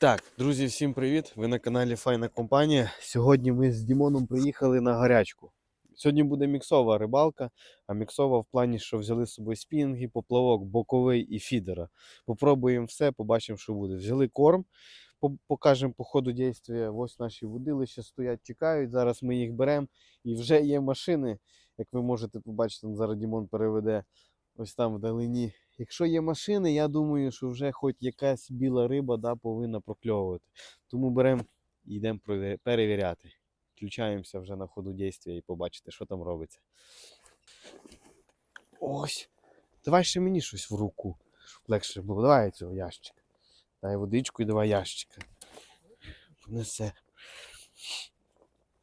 Так, друзі, всім привіт! Ви на каналі Файна Компанія. Сьогодні ми з Дімоном приїхали на гарячку. Сьогодні буде міксова рибалка, а міксова в плані, що взяли з собою спінінги, поплавок, боковий і фідера. Попробуємо все, побачимо, що буде. Взяли корм, покажемо по ходу дійства. Ось наші водилища стоять, чекають. Зараз ми їх беремо. І вже є машини, як ви можете побачити, зараз Дімон переведе ось там вдалині. Якщо є машини, я думаю, що вже хоч якась біла риба да, повинна прокльовувати. Тому беремо і йдемо перевіряти. Включаємося вже на ходу дійства і побачите, що там робиться. Ось. Давай ще мені щось в руку. щоб Легше було. Давай цього ящика. Дай водичку і давай ящика. Понесе.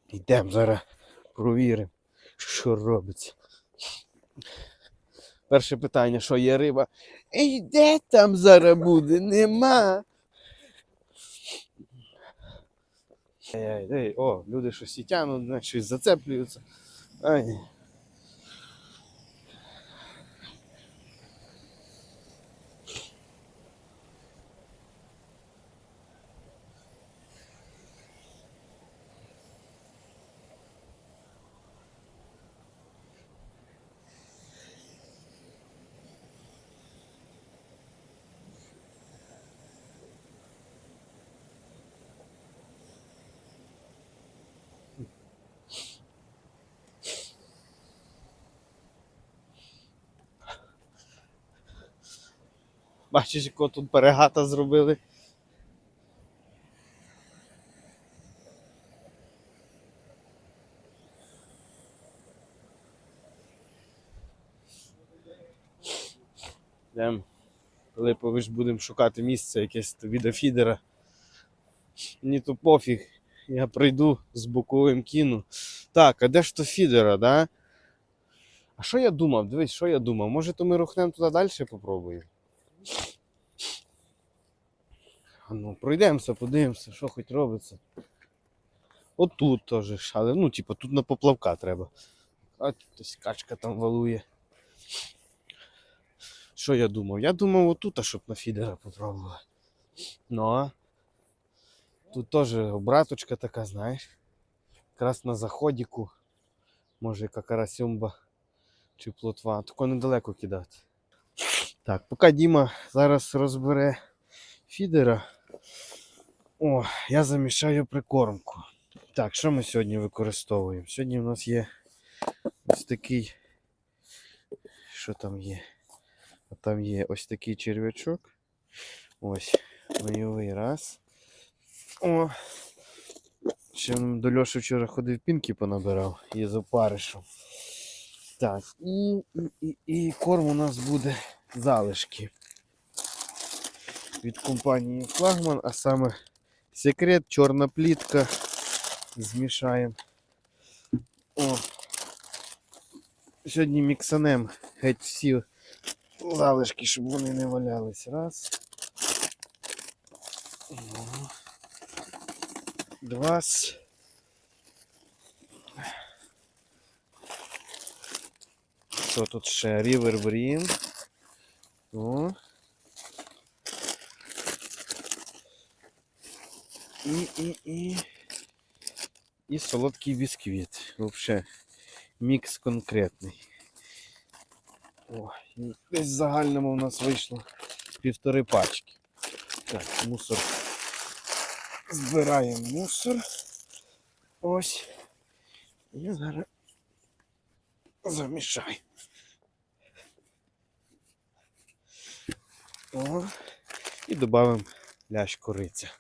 Йдемо зараз провіримо, що робиться. Перше питання, що є риба? Ей, де там зараз буде? Нема. Ей, ей, о, люди щось і тянуть, щось зацеплюються. Ай. Бачиш, яку тут перегата зробили. Йдемо. Липові будемо шукати місце якесь до фідера. Мені то пофіг. Я прийду з боковим кіну. Так, а де ж то фідера, да? А що я думав? Дивись, що я думав? Може, то ми рухнемо туди далі попробуємо? А Ну, пройдемося, подивимося, що хоч робиться. Отут теж, але ну, типу, тут на поплавка треба. А хтось качка там валує. Що я думав? Я думав отут, а щоб на фідера попробувати. Ну а тут теж обраточка така, знаєш. Якраз на заходіку. Може яка карасюмба чи плотва. Тако недалеко кидати. Так, поки Діма зараз розбере фідера. О, я замішаю прикормку. Так, що ми сьогодні використовуємо? Сьогодні у нас є ось такий. Що там є? А там є ось такий черв'ячок. Ось, бойовий раз. О! Ще до Льоші вчора ходив пінки понабирав і з опаришем. Так, і, і, і корм у нас буде залишки від компанії Флагман, а саме секрет, чорна плітка. Змішаємо. О. Сьогодні міксанем геть всі залишки, щоб вони не валялись. Раз. Два. Що тут ще? River Brim. О. І, і, і. І солодкий бісквіт. Вообще мікс конкретний. О, і десь в загальному у нас вийшло півтори пачки. Так, мусор. Збираємо мусор. Ось. І зараз замішай. О, і додамо лящ кориця.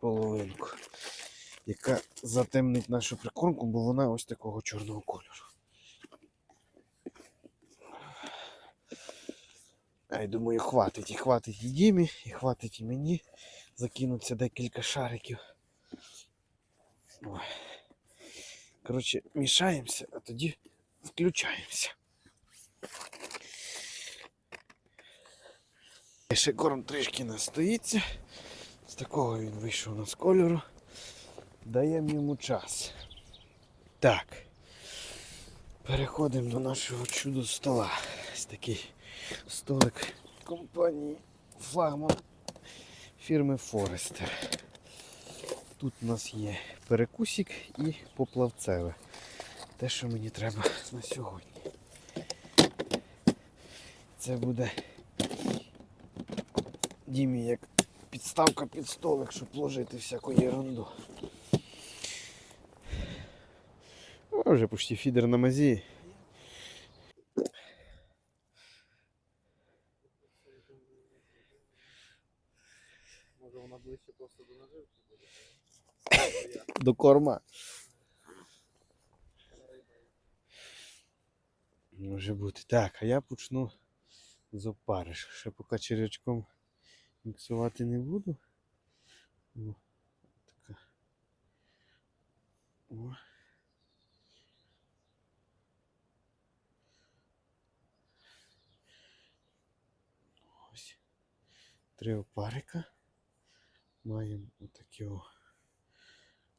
Половинку. Яка затемнить нашу прикормку, бо вона ось такого чорного кольору. Я думаю, хватить. І хватить і Дімі, і хватить і мені. Закинуться декілька шариків. Коротше, мішаємося, а тоді включаємося. Ще корм трішки настоїться. Такого він вийшов у нас кольору. Даємо йому час. Так. Переходимо до нашого чудо стола. Ось такий столик компанії Флагман фірми Форестер. Тут у нас є перекусик і поплавцеве. Те, що мені треба на сьогодні. Це буде Дімі як підставка під столик, щоб ложити всяку ерунду. О, вже почти фідер на мазі. Може вона ближче просто до наживки буде. До корма. Може бути. Так, а я почну з опариш. Ще поки черв'ячком міксувати не буду. О, така. О. Ось. Три опарика. Маємо отакі.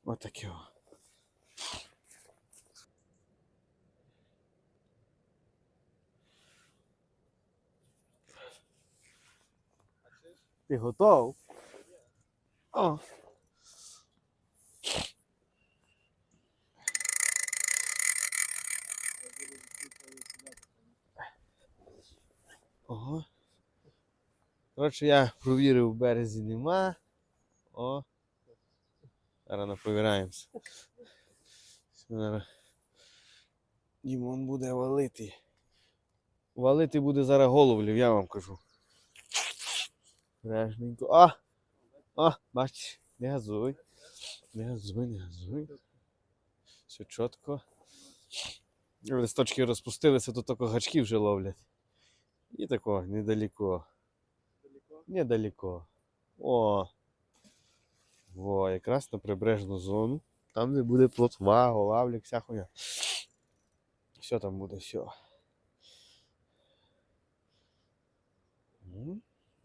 Отакі Ти готов? О. Ого. Коротше, я провірив, в березі нема. О. Зараз провіраємося. Дімон буде валити. Валити буде зараз головлів, я вам кажу. Режненько. А! А, бач, не газуй. Не газуй, не газуй. Все чітко. Листочки розпустилися, то тільки гачки вже ловлять. І тако, недалеко. Далеко. Недалеко. О. Во, якраз на прибережну зону. Там, де буде плотва, голавлік, вся хуйня. Все там буде, все.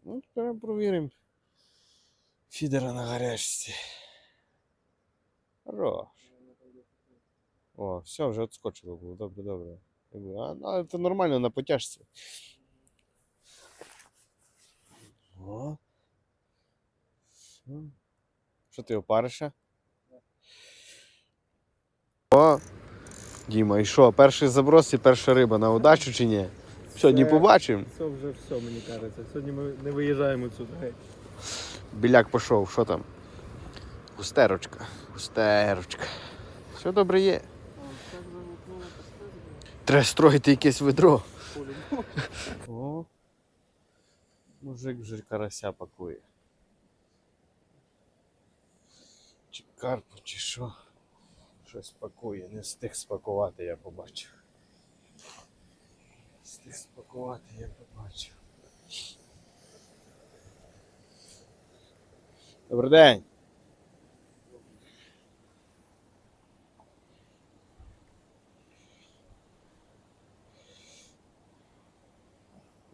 Ну, тепер провіримо. Фідера на гарячці. Хорош. О, все, вже відскочило було. Добре, добре. А, це нормально на потяжці. О. Що ти опариша? О! Діма, і що? Перший заброс і перша риба на удачу чи ні? Сьогодні Це- побачимо. Це вже все, мені кажеться. Сьогодні ми не виїжджаємо сюди. геть. Біляк пішов, що там? Густерочка. Густерочка. Все добре є. Треба строїти якесь ведро. О. Мужик вже карася пакує. Чи карпу, чи що. Щось пакує. Не встиг спакувати, я побачив. Встиг спакувати, я побачив. Добрий день.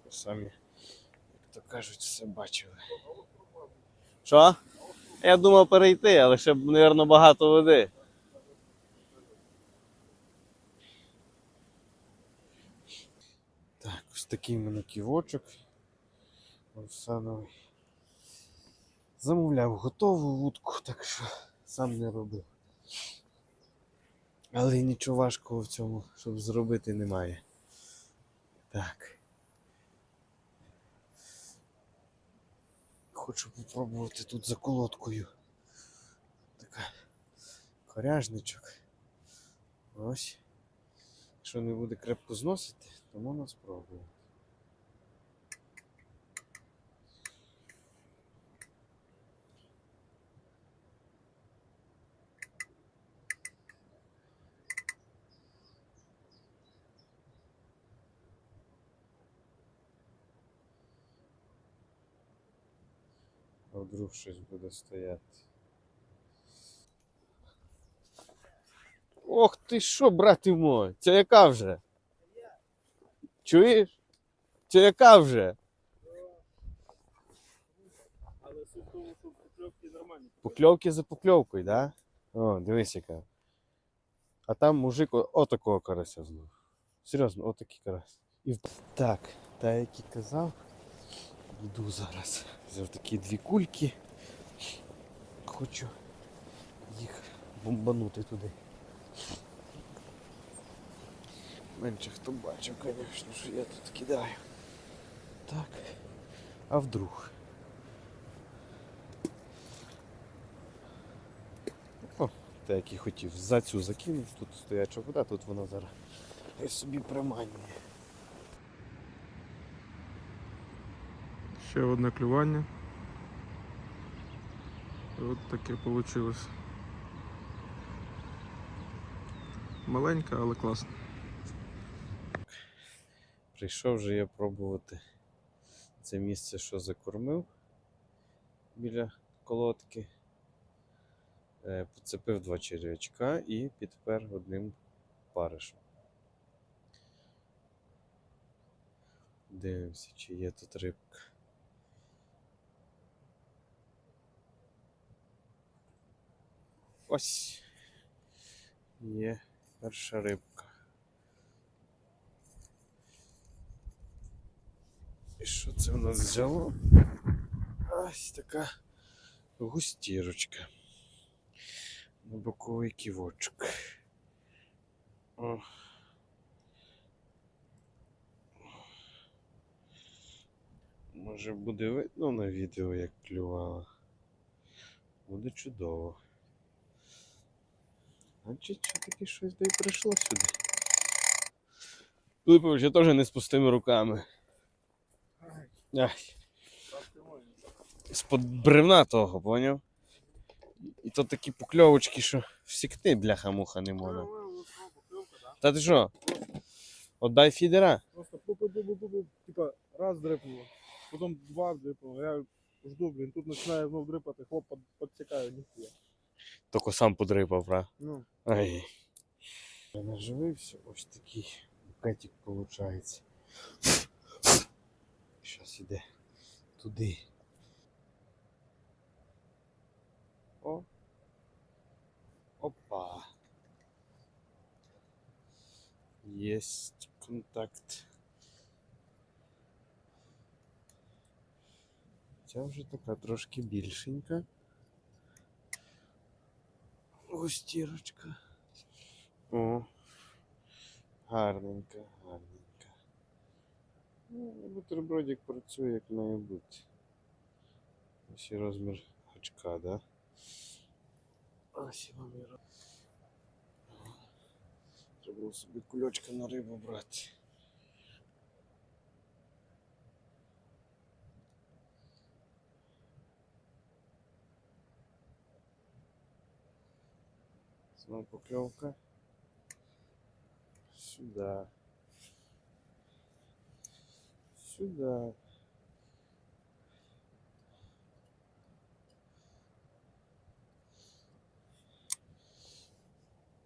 Самі, як то кажуть, все бачили. Що? Я думав перейти, але ще, мабуть, багато води. Так, ось такий в мене ківочок. Олександровий. Замовляв готову вудку, так що сам не робив. Але нічого важкого в цьому, щоб зробити, немає. Так. Хочу попробувати тут за колодкою. Така коряжничок. Ось. Якщо не буде крепко зносити, то можна спробувати. Вдруг щось буде стояти. Ох ти що, брате мой, це яка вже? Чуєш? Це яка вже? Але суть тому, що покльовки нормальні. Покльовки за покльовкою, да? О, дивись яка. А там мужик отакого карася злов. Серйозно, отакий карась. І... Так, та як і казав, Йду зараз. Взяв такі дві кульки. Хочу їх бомбанути туди. Менше хто бачив, звісно, що я тут кидаю. Так. А вдруг? О, так як і хотів. За цю закинув, тут стояча вода, тут вона зараз і собі приманює. Ще одне клювання. От таке вийшло. Маленька, але класно. Прийшов вже я пробувати це місце, що закормив біля колодки. Е, Поцепив два черв'ячка і підпер одним паришем. Дивимося, чи є тут рибка. Ось є перша рибка. І що це в нас взяло? Ось така густірочка. На боковий ківочок. О. Може буде видно на відео, як клювала. Буде чудово. Значить, все-таки щось да й прийшло сюди. Пилипович, я теж не з пустими руками. Ай. З-под бревна того, поняв? І то такі покльовочки, що всікти бляха-муха не можна. Та ти що? Отдай фідера. Просто типа раз дрипнуло, потім два дрипнуло. Я жду, блін, тут починає знов дрипати, хлоп підсікаю, ніхуя. Тільки сам подрипав, правда? Ну, Ай. Я наживився, ось такий букетик виходить. Зараз іде туди. О. Опа. Єсть контакт. Ця вже така трошки більшенька. Густірочка. О. Гарненька, гарненька. Ну, бутербродик працює як має бути. Ось і розмір гачка, да? Ось і вам і Треба собі кульочка на рибу брати. Снова поклевка. Сюда. Сюда.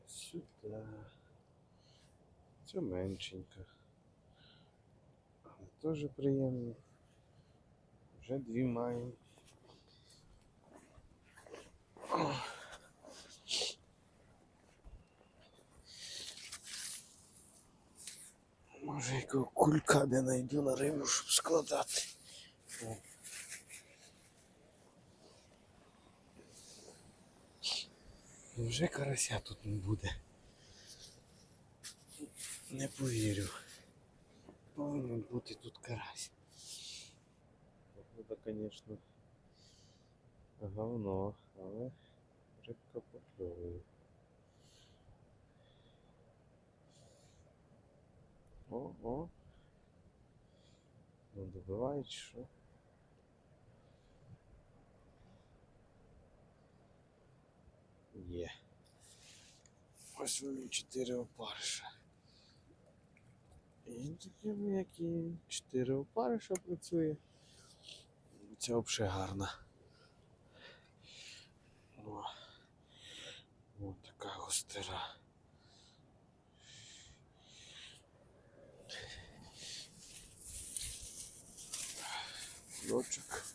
Сюда. Це меншенька. Але теж приємно. Вже дві маємо. Може якого кулька де знайду на рибу, щоб складати. Вже карася тут не буде. Не повірю. Повинен бути тут карась. Погода, звісно, говно, але рибка покльовує. О, о. Ну, добивають, що? Є. Ось вони чотири опариша. І таке, як і чотири опариша працює. Це взагалі гарна. О, о така гостера. Льочок.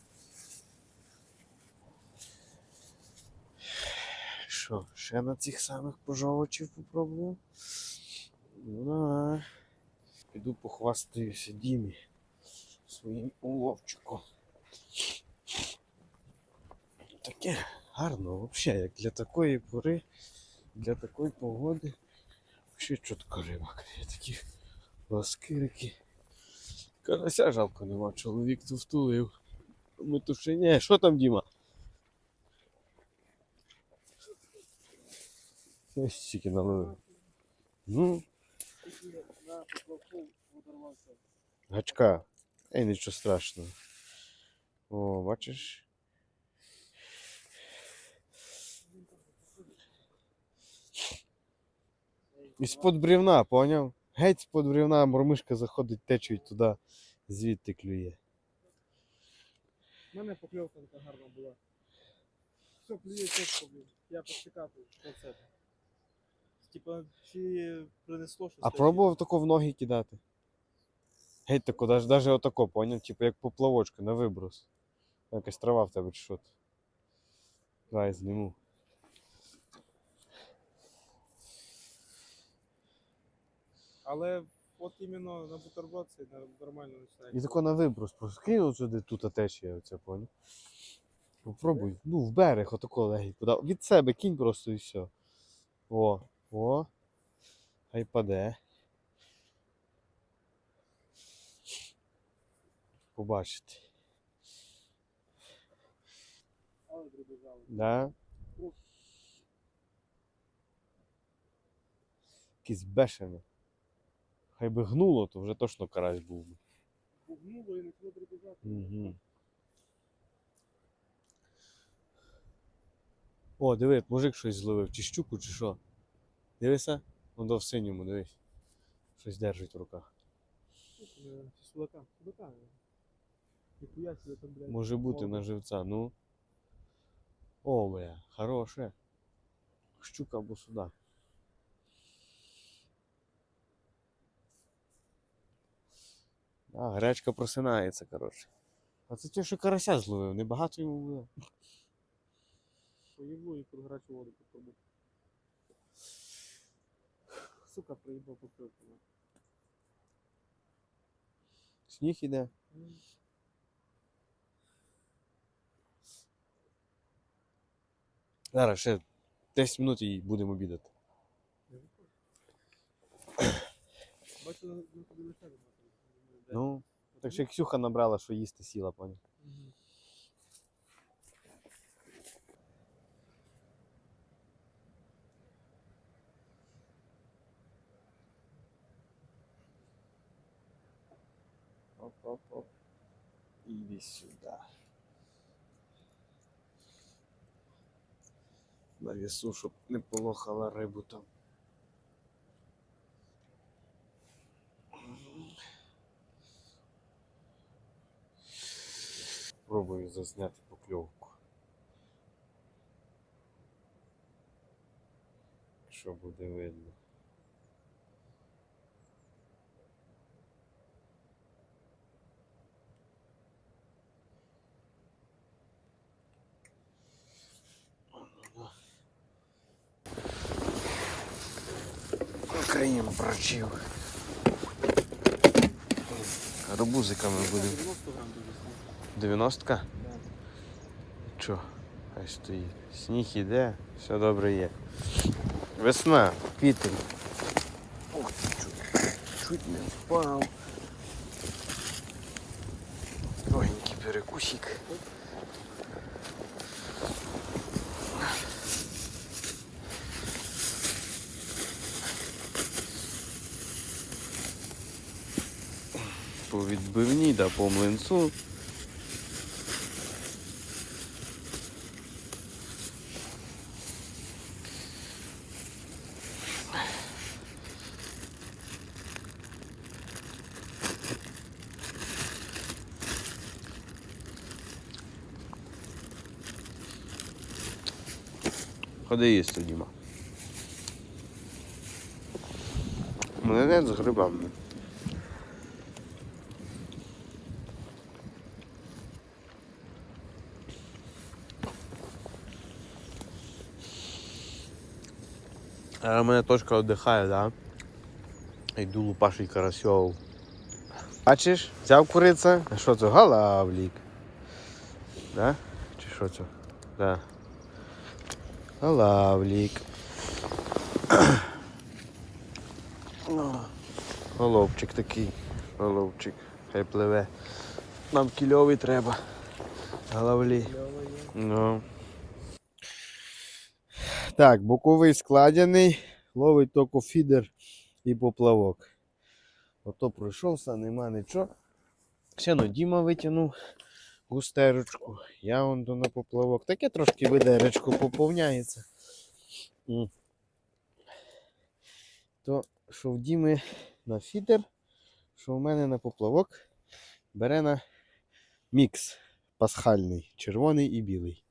Що, ще на цих самих пожовочів попробую? Ну. Піду похвастаюся Дімі своїм уловчиком. Таке гарно взагалі, як для такої пори, для такої погоди. Ще чітко риба є такі ласкирики. Карася жалко нема, чоловік тут втулив. Ні. Що там, Діма? Ось стільки наловив. Ну, гачка. Ей, нічого страшного. О, бачиш? Із-под брівна, поняв? Геть з-под брівна мормишка заходить течою туди, звідти клює. У мене покльовка така гарна була. Все, клює чітко, блін. Я почекати про це. Типа, чи принесло щось? А таке? пробував тако в ноги кидати? Геть тако, даже, даже отако, поняв? Типу як поплавочка на виброс. Якась трава в тебе чи що. Давай зніму. Але от іменно на бутерброд це нормально починає. І тако на виброс просто кинув сюди тут течія оця, поняв? Попробуй. Ну, в берег, отако легенько. Да, Від себе кінь просто і все. О, о. Хай паде. Побачите. Але. Да? Якийсь бешений. Хай би гнуло, то вже точно карась був би. Пугнуло і почало дрібезати. Угу. О, диви, мужик щось зловив, чи щуку, чи що. Дивися? До в синьому, дивись. Щось держить в руках. Судака? Судака. Себе там, блядь. Може бути на живця, ну. О, бля, хороше. Щука або сюди. А, гречка просинається, коротше. А це те, що карася зловив, небагато йому було. Поїбло і під гарячу воду попробуй. Сука, проїбав покльовку. Сніг іде. Зараз ще 10 минут і будемо обідати. Бачу, на тобі лише. Ну, так що Ксюха набрала, що їсти сіла, поняв. Оп-оп-оп. Іди сюди. На весу, щоб не полохала рибу там. Пробую зазняти покльовку. Що буде видно. Крайнім прочив. Арбузиками будемо. 90 грам дуже. Дев'яностка? Да. Чо? Хай стоїть. Сніг іде, все добре є. Весна, квітень. Ох чуть, чуть не впав. Легенький перекусик. По відбивні, да по млинцу. Ходи їсти, Діма. Млинець з грибами. А у мене точка віддихає, да? Йду лупашить карасьов. Бачиш, взяв куриця. А що це? Галавлік. Да? Чи що це? Да. Галавлік. О, Голубчик такий. Голубчик. Хай пливе. Нам кільовий треба. Галавлі. Ну. Так, боковий складений, ловить тільки фідер і поплавок. Ото пройшовся, нема нічого. Ще ну Діма витягнув густерочку. Я вон на поплавок. Таке трошки видеречко поповняється. То, що в Діми на фідер, що в мене на поплавок бере на мікс пасхальний, червоний і білий.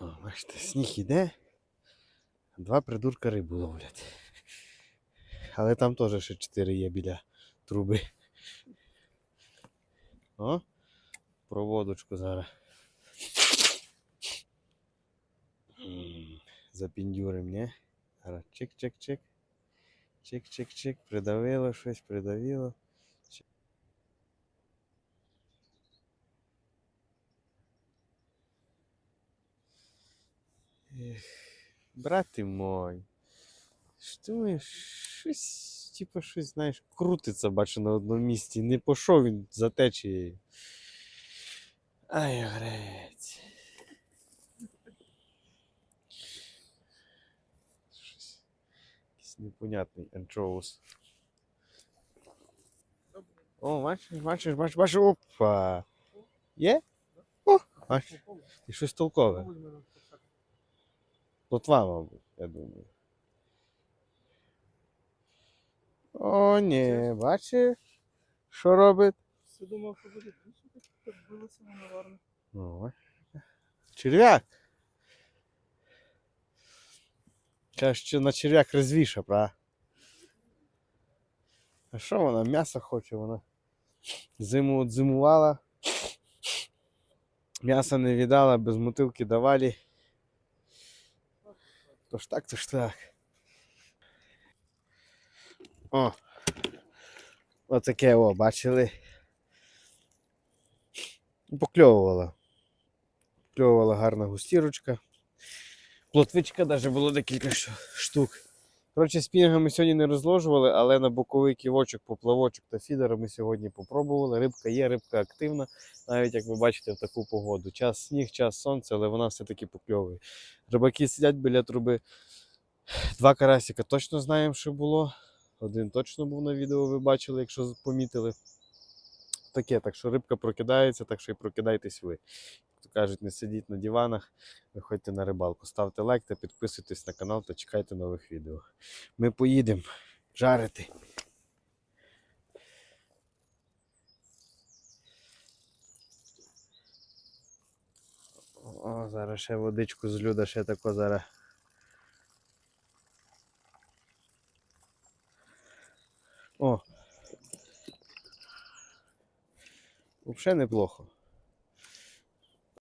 О, бачите, сніг іде. Два придурка рибу ловлять. Але там теж ще чотири є біля труби. О, проводочку зараз. Запіндюрим, не? Зараз чик-чик-чик. Чик-чик-чик. Придавило щось, придавило. Ех, брате мой. Що, ми щось, типу, щось, знаєш, крутиться, бачу, на одному місці. Не пішов він за течією. Ай, грець. Щось. Якийсь непонятний анчоус. О, бачиш, бачиш, бачиш, бачиш, опа. Є? О, бачиш, і щось толкове. Плотва, мабуть, я думаю. О, ні, бачиш, що робить? Все думав, що буде. Так билося воно гарно. Ну, черв'як. Каже, що на черв'як розвіша, правда? А що вона? М'ясо хоче, вона зиму от зимувала. М'яса не віддала, без мотилки давали. То ж так, то ж так. О. Отаке, о, бачили. Покльовувала. Покльовувала гарна густірочка. Плотвичка навіть було декілька штук. Коротше, спінгами сьогодні не розложували, але на боковий ківочок, поплавочок та фідер ми сьогодні попробували. Рибка є, рибка активна, навіть як ви бачите, в таку погоду. Час сніг, час сонце, але вона все-таки покльовує. Рибаки сидять біля труби. Два карасика точно знаємо, що було. Один точно був на відео, ви бачили, якщо помітили. Таке, так що рибка прокидається, так що і прокидайтесь ви. То кажуть, не сидіть на диванах, виходьте на рибалку. Ставте лайк та підписуйтесь на канал та чекайте нових відео. Ми поїдемо жарити. О, зараз ще водичку з люда, ще тако зараз. О. Взагалі неплохо.